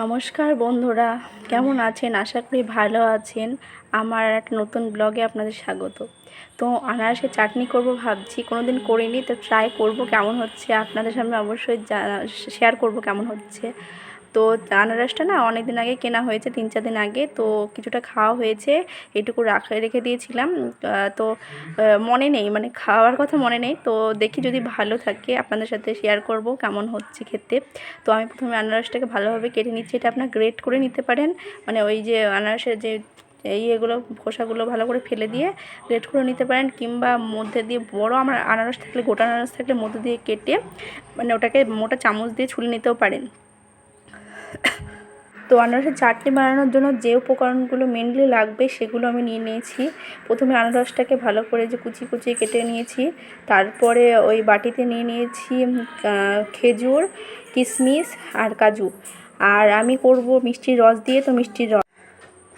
নমস্কার বন্ধুরা, কেমন আছেন? আশা করি ভালো আছেন। আমার একটা নতুন ব্লগে আপনাদের স্বাগত। তো আনারসের চাটনি করব ভাবছি কোনো দিন করিনি, তো ট্রাই করব কেমন হচ্ছে। আপনাদের সামনে অবশ্যই শেয়ার করব কেমন হচ্ছে। তো আনারসটা না অনেক দিন আগে কেনা হয়েছে, তিন চার দিন আগে। তো কিছুটা খাওয়া হয়েছে, এটুকু রাখা, রেখে দিয়েছিলাম। তো মনে নেই মানে খাওয়ার কথা মনে নেই। তো দেখি যদি ভালো থাকে, আপনাদের সাথে শেয়ার করব কেমন হচ্ছে খেতে। তো আমি প্রথমে আনারসটাকে ভালোভাবে কেটে নিচ্ছি, এটা আপনার গ্রেট করে নিতে পারেন। মানে ওই যে আনারসের যে এই এগুলো খোসাগুলো ভালো করে ফেলে দিয়ে গ্রেট করে নিতে পারেন। কিংবা মধ্যে দিয়ে বড় আমার আনারস থাকলে, গোটা আনারস থাকলে মধ্যে দিয়ে কেটে মানে ওটাকে মোটা চামচ দিয়ে ছুলে নিতেও পারেন। তো আনারসের চাটনি বানানোর জন্য যে উপকরণগুলো মেনলি লাগবে সেগুলো আমি নিয়ে নিয়েছি। প্রথমে আনারসটাকে ভালো করে যে কুচি কুচি কেটে নিয়েছি। তারপরে ওই বাটিতে নিয়ে নিয়েছি খেজুর কিশমিশ আর কাজু। আর আমি করব মিষ্টির রস দিয়ে, তো মিষ্টির রস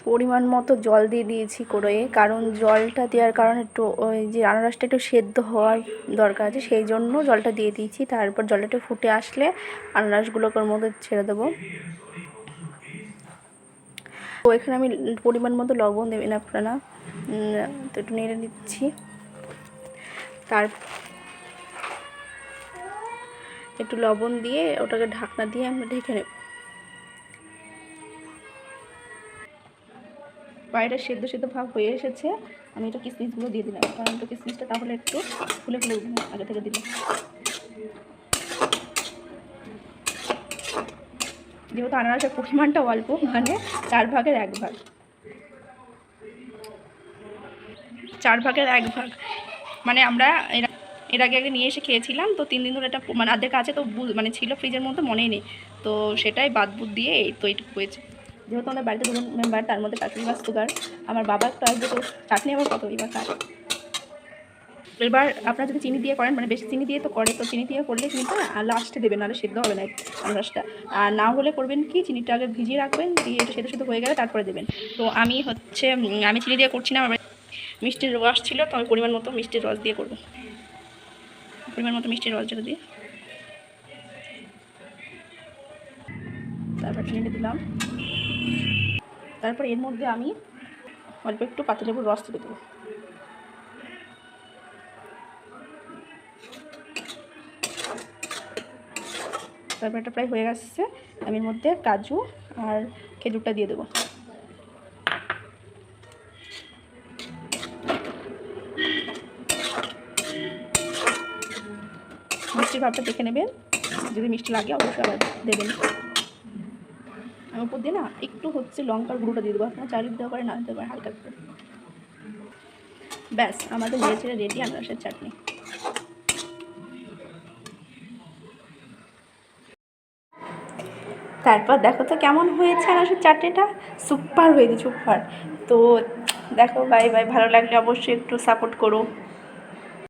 পরিমাণ মতো জল দিয়ে দিয়েছি কড়াইয়ে কারণ জলটা দেওয়ার কারণে একটু ওই যে আনারসটা একটু সেদ্ধ হওয়ার দরকার আছে, সেই জন্য জলটা দিয়ে দিয়েছি। তারপর জলটা ফুটে আসলে আনারসগুলোকে ওর মধ্যে ছেড়ে দেবো। তো এখানে আমি পরিমাণ মতো লবণ দেবেন আপনারা। তো একটু নেড়ে দিচ্ছি। তার একটু লবণ দিয়ে ওটাকে ঢাকনা দিয়ে আমরা ঢেকে নেব। পায়েটা সেদ্ধ সেদ্ধ ভাব হয়ে এসেছে, আমি এটা কিসমিসগুলো দিয়ে দিলাম। কারণ একটু কিশমিশটা তাহলে একটু ফুলে ফুলে উঠবে, আগে থেকে দিলাম যেহেতু আনারসের পরিমাণটা অল্প মানে চার ভাগের এক ভাগ। চার ভাগের এক ভাগ। মানে আমরা এর আগে আগে নিয়ে এসে খেয়েছিলাম, তো তিন দিন ধরে এটা মানে অর্ধেক আছে, তো মানে ছিল ফ্রিজের মধ্যে মনেই নেই। তো সেটাই বাদ বুদ দিয়ে এই তো এইটুকু হয়েছে। যেহেতু আমাদের বাড়িতে দুজন মেম্বার তার মধ্যে কাকিমা সুগার। আমার বাবা একটু আসবে তো চাটনি আবার কত এবার কাজ এবার আপনারা যদি চিনি দিয়ে করেন মানে বেশি চিনি দিয়ে তো করে, তো চিনি দিয়ে করলে চিনিটা লাস্টে দেবেন, নাহলে সেদ্ধ হবে না আনারসটা। আর না হলে করবেন কি, চিনিটা আগে ভিজিয়ে রাখবেন, দিয়ে একটু সেদ্ধ সেদ্ধ হয়ে গেলে তারপরে দেবেন। তো আমি হচ্ছে আমি চিনি দিয়ে করছি না, আমার মিষ্টির রস ছিল, তো আমি পরিমাণ মতো মিষ্টির রস দিয়ে করব। পরিমাণ মতো মিষ্টির রস যেটা দিয়ে। তারপর চিনিটা দিলাম। তারপর এর মধ্যে আমি অল্প একটু পাতিলেবুর রস তুলে দেবো। তারপর এটা প্রায় হয়ে গেছে। আমি এর মধ্যে কাজু আর খেজুরটা দিয়ে দেবো। মিষ্টির ভাবটা দেখে নেবেন। যদি মিষ্টি লাগে, অবশ্যই আবার দেবেন। উপর দিয়ে না একটু হচ্ছে লঙ্কার গুঁড়োটা দিয়ে দেবো। আপনার চালিয়ে দেওয়া পারে না দিতে পারে হালকা করে। ব্যাস, আমাদের হয়েছিল রেডি, আনারসের চাটনি। তারপর দেখো তো কেমন হয়েছে আনারসের চাটনিটা। সুপার হয়েছে, সুপার। তো দেখো, বাই বাই, ভালো লাগলে অবশ্যই একটু সাপোর্ট করো।